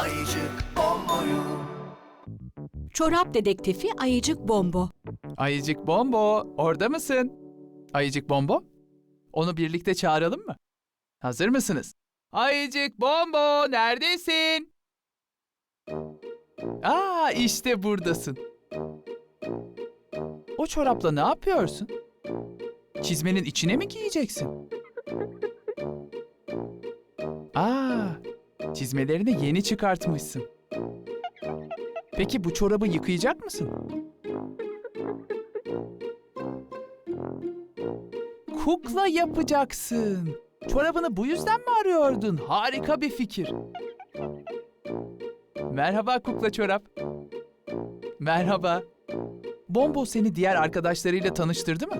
Ayıcık Bombo'yu Çorap dedektifi Ayıcık Bombo. Ayıcık Bombo, orada mısın? Ayıcık Bombo? Onu birlikte çağıralım mı? Hazır mısınız? Ayıcık Bombo, neredesin? Aa, işte buradasın. O çorapla ne yapıyorsun? Çizmenin içine mi giyeceksin? Aa, çizmelerini yeni çıkartmışsın. Peki bu çorabı yıkayacak mısın? Kukla yapacaksın. Çorabını bu yüzden mi arıyordun? Harika bir fikir. Merhaba kukla çorap. Merhaba. Bombo seni diğer arkadaşlarıyla tanıştırdı mı?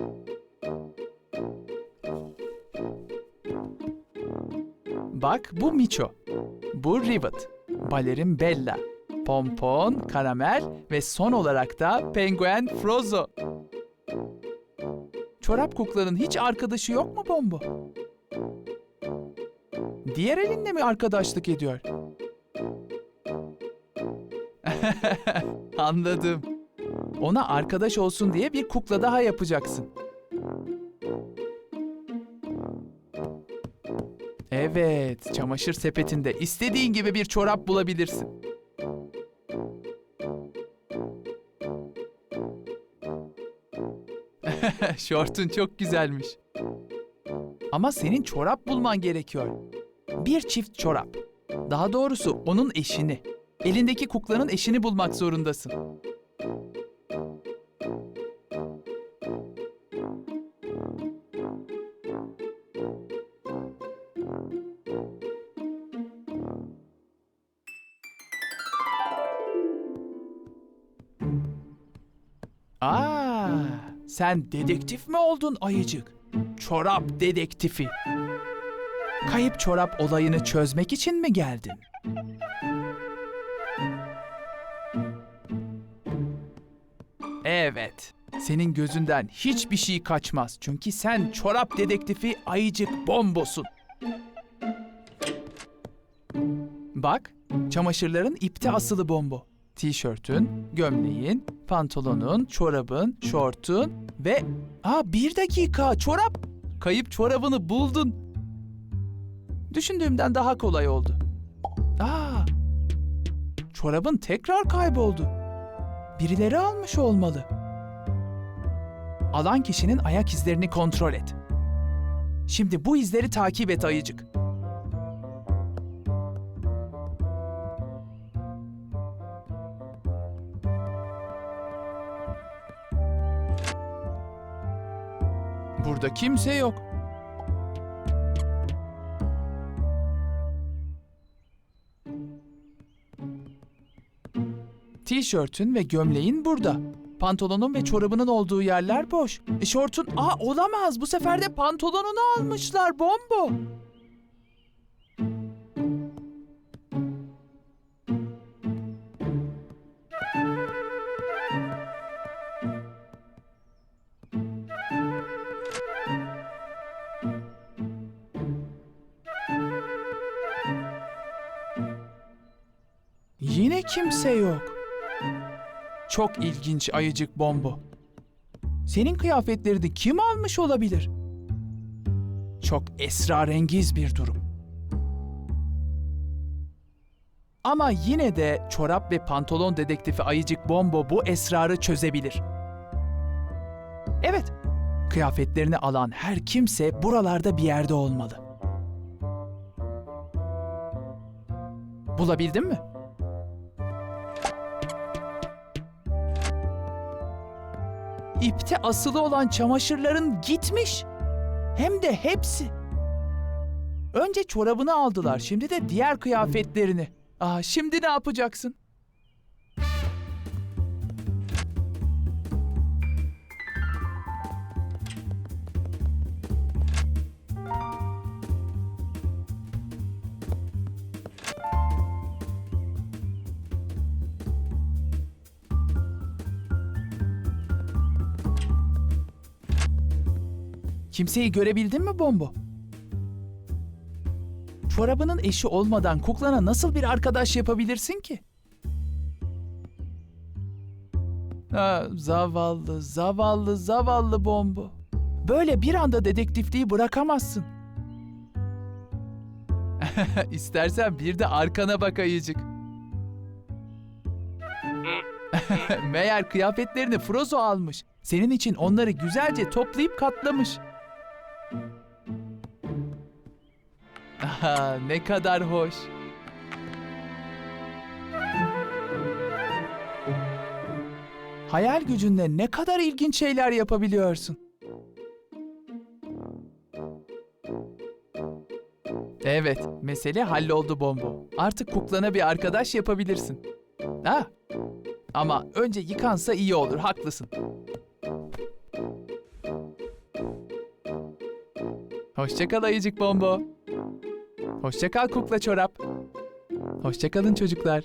Bak bu Miço. Bu Rivet. Balerin Bella. Pompon, Karamel ve son olarak da Penguen Frozo. Çorap kuklanın hiç arkadaşı yok mu Bombo? Diğer elinde mi arkadaşlık ediyor? Anladım. Ona arkadaş olsun diye bir kukla daha yapacaksın. Evet, çamaşır sepetinde istediğin gibi bir çorap bulabilirsin. Şortun çok güzelmiş. Ama senin çorap bulman gerekiyor. Bir çift çorap. Daha doğrusu onun eşini. Elindeki kuklanın eşini bulmak zorundasın. Aa, sen dedektif mi oldun ayıcık? Çorap dedektifi. Kayıp çorap olayını çözmek için mi geldin? Evet. Senin gözünden hiçbir şey kaçmaz. Çünkü sen çorap dedektifi ayıcık bombosun. Bak, çamaşırların ipte asılı bombo. Tişörtün, gömleğin, pantolonun, çorabın, şortun ve... Aa bir dakika, çorap! Kayıp çorabını buldun. Düşündüğümden daha kolay oldu. Aa! Çorabın tekrar kayboldu. Birileri almış olmalı. Alan kişinin ayak izlerini kontrol et. Şimdi bu izleri takip et ayıcık. Burada kimse yok. Tişörtün ve gömleğin burada. Pantolonun ve çorabının olduğu yerler boş. E, şortun... Aa olamaz. Bu sefer de pantolonunu almışlar. Bombo. Kimse yok. Çok ilginç ayıcık bombo. Senin kıyafetlerini kim almış olabilir? Çok esrarengiz bir durum. Ama yine de çorap ve pantolon dedektifi ayıcık bombo bu esrarı çözebilir. Evet, kıyafetlerini alan her kimse buralarda bir yerde olmalı. Bulabildin mi? İpte asılı olan çamaşırların gitmiş. Hem de hepsi. Önce çorabını aldılar, şimdi de diğer kıyafetlerini. Aa, şimdi ne yapacaksın? Kimseyi görebildin mi Bombo? çorabının eşi olmadan kuklana nasıl bir arkadaş yapabilirsin ki? Ha, zavallı, zavallı, zavallı Bombo. Böyle bir anda dedektifliği bırakamazsın. İstersen bir de arkana bak ayıcık. Meğer kıyafetlerini Frozo almış. Senin için onları güzelce toplayıp katlamış. Aha, ne kadar hoş. Hayal gücünle ne kadar ilginç şeyler yapabiliyorsun. Evet, mesele halloldu Bombo. Artık kuklana bir arkadaş yapabilirsin. Ha? Ama önce yıkansa iyi olur, haklısın. Hoşçakal ayıcık Bombo. Hoşçakal kukla çorap. Hoşçakalın çocuklar.